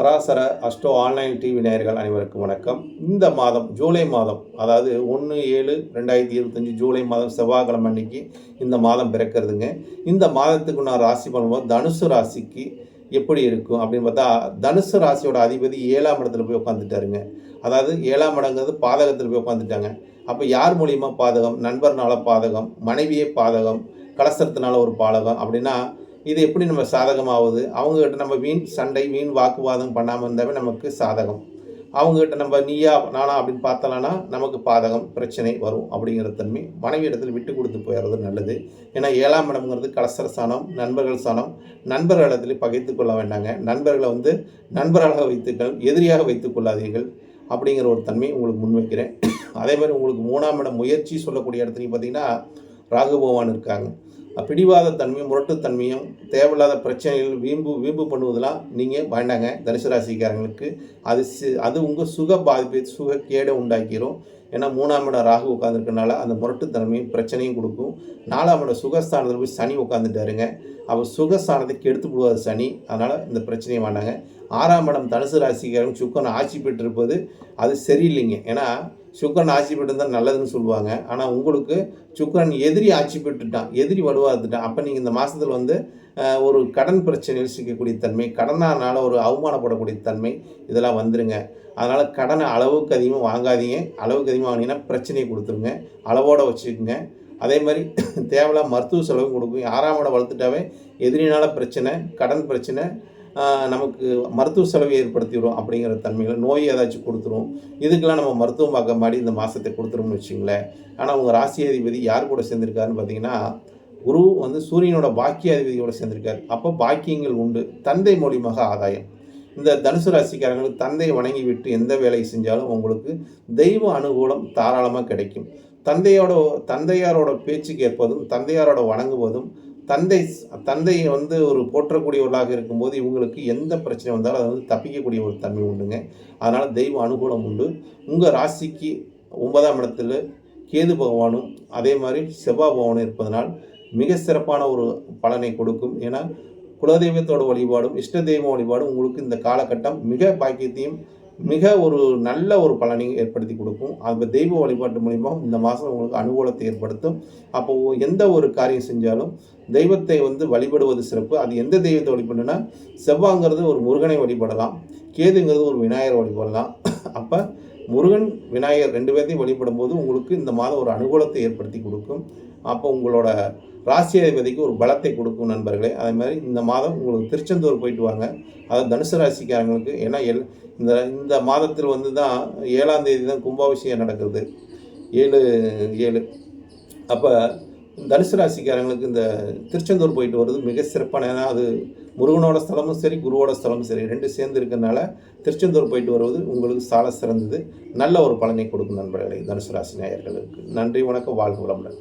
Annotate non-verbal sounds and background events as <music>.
Parasara Astro online TV நேயர்கள் அனைவருக்கும் வணக்கம். இந்த மாதம் ஜூலை மாதம் அதாவது ஒன்று ஏழு ரெண்டாயிரத்தி இருபத்தஞ்சி ஜூலை மாதம் செவ்வாய்க்கிழமை அன்னைக்கு இந்த மாதம் பிறக்கிறதுங்க. இந்த மாதத்துக்கு நான் ராசி பண்ணும்போது தனுசு ராசிக்கு எப்படி இருக்கும் அப்படின்னு பார்த்தா தனுசு ராசியோட அதிபதி ஏழாம் இடத்துல போய் உட்காந்துட்டாருங்க அதாவது ஏழாம் இடங்கிறது பாதகத்தில் போய் உட்காந்துட்டாங்க அப்போ யார் மூலியமாக பாதகம்? நண்பர்னால பாதகம் மனைவியே பாதகம் கலசரத்தினால ஒரு பாதகம் அப்படின்னா இது எப்படி நம்ம சாதகமாகுது அவங்ககிட்ட நம்ம வீண் சண்டை வீண் வாக்குவாதம் பண்ணாமல் இருந்தாவே நமக்கு சாதகம். அவங்ககிட்ட நம்ம நீயா நானா அப்படின்னு பார்த்தலான்னா நமக்கு பாதகம் பிரச்சனை வரும் அப்படிங்கிற தன்மை. மனைவி இடத்துல விட்டு கொடுத்து போயிடுறது நல்லது. ஏன்னா ஏழாம் இடம்ங்கிறது கலசர சாணம் நண்பர்கள் சாணம். நண்பர்கள் இடத்துல பகைத்து கொள்ள வேண்டாங்க. நண்பர்களை வந்து நண்பர்களாக வைத்துக்கள் எதிரியாக வைத்துக் கொள்ளாதீர்கள் அப்படிங்கிற ஒரு தன்மை உங்களுக்கு முன்வைக்கிறேன். அதே மாதிரி உங்களுக்கு மூணாம் இடம் முயற்சி சொல்லக்கூடிய இடத்துலையும் பார்த்தீங்கன்னா ராகு பகவான் இருக்காங்க. பிடிவாத தன்மையும் முரட்டுத்தன்மையும் தேவையில்லாத பிரச்சனைகள் வீம்பு வீம்பு பண்ணுவதெல்லாம் நீங்கள் வேண்டாங்க தனுசுராசிக்காரங்களுக்கு அது சி- அது உங்கள் சுக பாதிப்பை சுக கேடை உண்டாக்கிடும் ஏன்னா மூணாம் இடம் ராகு உட்காந்துருக்கனால அந்த முரட்டுத்தன்மையும் பிரச்சனையும் கொடுக்கும். நாலாம் இடம் சுகஸ்தானத்தில் போய் சனி உட்காந்துட்டாருங்க அவர் சுகஸ்தானத்தை கெடுத்து விடுவார் சனி. அதனால் இந்த பிரச்சனையை வேண்டாங்க. ஆறாம் இடம் தனுசு ராசிக்காரங்க சுக்கன் ஆட்சி பெற்றிருப்பது அது சரியில்லைங்க. ஏன்னா சுக்கரன் ஆட்சி பெற்றிருந்தால் நல்லதுன்னு சொல்லுவாங்க. ஆனால் உங்களுக்கு சுக்கரன் எதிரி ஆட்சி பெற்றுட்டான் எதிரி வலுவாத்துட்டான். அப்போ நீங்கள் இந்த மாதத்தில் வந்து ஒரு கடன் பிரச்சனையில் சிக்கக்கூடிய தன்மை கடனானால் ஒரு அவமானப்படக்கூடிய தன்மை இதெல்லாம் வந்துருங்க. அதனால் கடனை அளவுக்கு அதிகமாக வாங்காதீங்க. அளவுக்கு அதிகமாக வாங்கினீங்கன்னா பிரச்சனையை கொடுத்துருங்க. அளவோடு வச்சுக்கோங்க. அதே மாதிரி தேவையில்லாம் மருத்துவ செலவும் கொடுக்கும். ஆறாம் இடம் வளர்த்துட்டாவே எதிரினால் பிரச்சனை கடன் பிரச்சனை நமக்கு மருத்துவ செலவை ஏற்படுத்திடும் அப்படிங்கிற தன்மையில் நோய் ஏதாச்சும் கொடுத்துரும். இதுக்கெல்லாம் நம்ம மருத்துவம் பார்க்க மாதிரி இந்த மாதத்தை கொடுத்துரும்னு வச்சுங்களேன். ஆனால் உங்கள் ராசி அதிபதி யார் கூட சேர்ந்திருக்காருன்னு பார்த்தீங்கன்னா குரு வந்து சூரியனோட பாக்கியாதிபதியோட சேர்ந்திருக்கார். அப்போ பாக்கியங்கள் உண்டு. தந்தை மூலியமாக ஆதாயம். இந்த தனுசு ராசிக்காரங்களுக்கு தந்தையை வணங்கி விட்டு எந்த வேலையை செஞ்சாலும் உங்களுக்கு தெய்வ அனுகூலம் தாராளமாக கிடைக்கும். தந்தையோட தந்தையாரோட பேச்சு கேட்பதும் தந்தையாரோட வணங்குவதும் தந்தை தந்தையை வந்து ஒரு போற்றக்கூடியவர்களாக இருக்கும்போது இவங்களுக்கு எந்த பிரச்சனை வந்தாலும் அதை வந்து தப்பிக்கக்கூடிய ஒரு தன்மை உண்டுங்க. அதனால் தெய்வ அனுகூலம் உண்டு. உங்கள் ராசிக்கு ஒன்பதாம் இடத்துல கேது பகவானும் அதே மாதிரி செவ்வாய் பகவானும் இருப்பதனால் மிக சிறப்பான ஒரு பலனை கொடுக்கும். ஏன்னா குலதெய்வத்தோட வழிபாடும் இஷ்ட தெய்வ வழிபாடும் உங்களுக்கு இந்த காலகட்டம் மிக பாக்கியத்தையும் மிக ஒரு நல்ல ஒரு பலனையும் ஏற்படுத்தி கொடுக்கும். அந்த தெய்வ வழிபாட்டு மூலிமா இந்த மாதம் உங்களுக்கு அனுகூலத்தை ஏற்படுத்தும். அப்போது எந்த ஒரு காரியம் செஞ்சாலும் தெய்வத்தை வந்து வழிபடுவது சிறப்பு. அது எந்த தெய்வத்தை வழிபடுனா செவ்வாங்கிறது ஒரு முருகனை வழிபடலாம். கேதுங்கிறது ஒரு விநாயகர் வழிபடலாம். <coughs> அப்போ முருகன் விநாயகர் ரெண்டு பேர்த்தையும் வழிபடும் போது உங்களுக்கு இந்த மாதம் ஒரு அனுகூலத்தை ஏற்படுத்தி கொடுக்கும். அப்போ உங்களோட ராசி அதிபதிக்கு ஒரு பலத்தை கொடுக்கும் நண்பர்களே. அதே மாதிரி இந்த மாதம் உங்களுக்கு திருச்செந்தூர் போயிட்டு வாங்க. அதாவது தனுசு ராசிக்காரங்களுக்கு ஏன்னா எல் இந்த இந்த மாதத்தில் வந்து தான் ஏழாம் தேதி தான் கும்பாபிஷேகம் நடக்குது. ஏழு ஏழு. அப்போ தனுசு ராசிக்காரங்களுக்கு இந்த திருச்செந்தூர் போயிட்டு வர்றது மிக சிறப்பான ஏன்னா அது முருகனோட ஸ்தலமும் சரி குருவோட ஸ்தலமும் சரி ரெண்டு சேர்ந்து இருக்கிறதுனால திருச்செந்தூர் போயிட்டு வருவது உங்களுக்கு சால சிறந்தது. நல்ல ஒரு பலனை கொடுக்கும் நண்பர்களை தனுசு ராசி நேயர்களுக்கு. நன்றி வணக்கம் வாழ்க வளமுடன்.